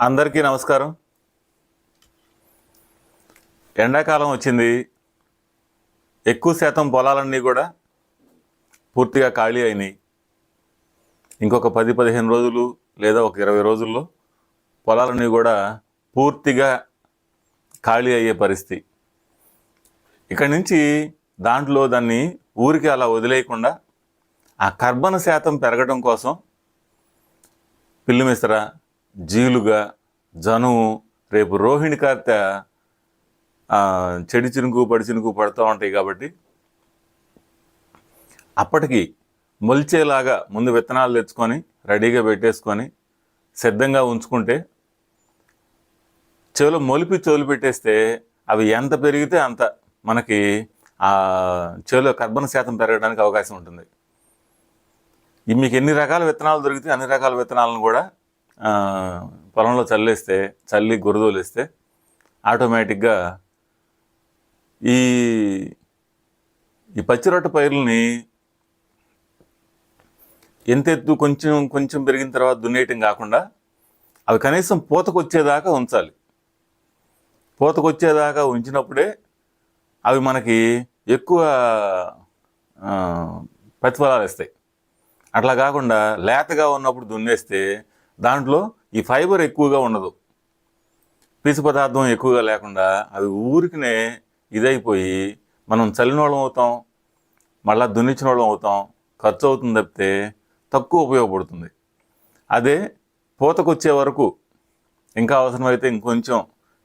అందరికీ నమస్కారం. ఎండాకాలం వచ్చింది. ఎక్కువ శాతం పొలాలన్నీ కూడా పూర్తిగా ఖాళీ అయినాయి. ఇంకొక పది పదిహేను రోజులు లేదా ఒక ఇరవై రోజుల్లో పొలాలన్నీ కూడా పూర్తిగా ఖాళీ అయ్యే పరిస్థితి. ఇక్కడి నుంచి దాంట్లో దాన్ని ఊరికి అలా వదిలేయకుండా ఆ కర్బన శాతం పెరగడం కోసం పిల్లిమిశ్ర జీలుగా జనుము రేపు రోహిణి కార్తె చెడి చినుకు పడి చినుకు పడుతూ ఉంటాయి కాబట్టి అప్పటికి మొలిచేలాగా ముందు విత్తనాలు తెచ్చుకొని రెడీగా పెట్టేసుకొని సిద్ధంగా ఉంచుకుంటే చెవులు మొలిపి చెవులు పెట్టేస్తే అవి ఎంత పెరిగితే అంత మనకి ఆ చెవులో కర్బన శాతం పెరగడానికి అవకాశం ఉంటుంది. మీకు ఎన్ని రకాల విత్తనాలు దొరికితే అన్ని రకాల విత్తనాలను కూడా పొలంలో చల్లేస్తే చల్లి గురదోలేస్తే ఆటోమేటిక్గా ఈ ఈ పచ్చిరొట్ట పైర్లని ఎంత ఎత్తు కొంచెం కొంచెం పెరిగిన తర్వాత దున్నేయటం కాకుండా అవి కనీసం పూతకొచ్చేదాకా ఉంచాలి. పూతకొచ్చేదాకా ఉంచినప్పుడే అవి మనకి ఎక్కువ ప్రతిఫలాలు ఇస్తాయి. అట్లా కాకుండా లేతగా ఉన్నప్పుడు దున్నేస్తే దాంట్లో ఈ ఫైబర్ ఎక్కువగా ఉండదు. పీచు పదార్థం ఎక్కువగా లేకుండా అవి ఊరికినే ఇదైపోయి మనం చలినోళం అవుతాం మళ్ళీ దున్నించిన వాళ్ళం అవుతాం ఖర్చు అవుతుంది తప్పితే తక్కువ ఉపయోగపడుతుంది. అదే పూతకొచ్చే వరకు ఇంకా అవసరమైతే ఇంకొంచెం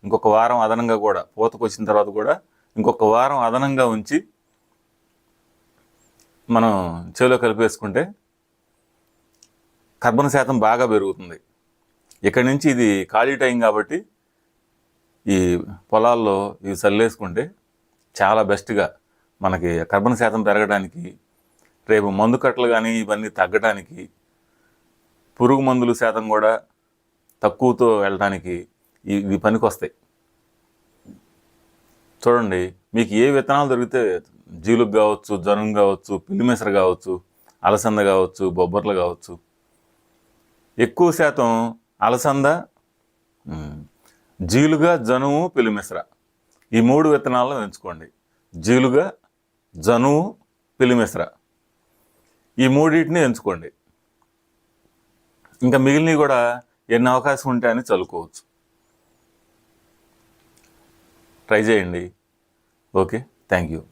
ఇంకొక వారం అదనంగా కూడా పూతకొచ్చిన తర్వాత కూడా ఇంకొక వారం అదనంగా ఉంచి మనం చేలో కలిపేసుకుంటే కర్బన శాతం బాగా పెరుగుతుంది. ఇక్కడి నుంచి ఇది ఖాళీ టైం కాబట్టి ఈ పొలాల్లో ఇవి చల్లేసుకుంటే చాలా బెస్ట్గా మనకి కర్బన శాతం పెరగడానికి రేపు మందు కట్టలు కానీ ఇవన్నీ తగ్గడానికి పురుగు మందులు శాతం కూడా తక్కువతో వెళ్ళడానికి ఇవి పనికొస్తాయి. చూడండి మీకు ఏ విత్తనాలు దొరికితే జీలుగు కావచ్చు జనం కావచ్చు పిల్లిమెసర కావచ్చు అలసంద కావచ్చు బొబ్బర్లు కావచ్చు ఎక్కువ శాతం అలసంద జీలుగా జనువు పిలిమిశ్ర. ఈ మూడు విత్తనాలను ఎంచుకోండి. జీలుగా జనువు పిలిమిశ్ర. ఈ మూడింటిని ఎంచుకోండి. ఇంకా మిగిలినవి కూడా ఎన్ని అవకాశం ఉంటాయని చదువుకోవచ్చు. ట్రై చేయండి. Okay thank you.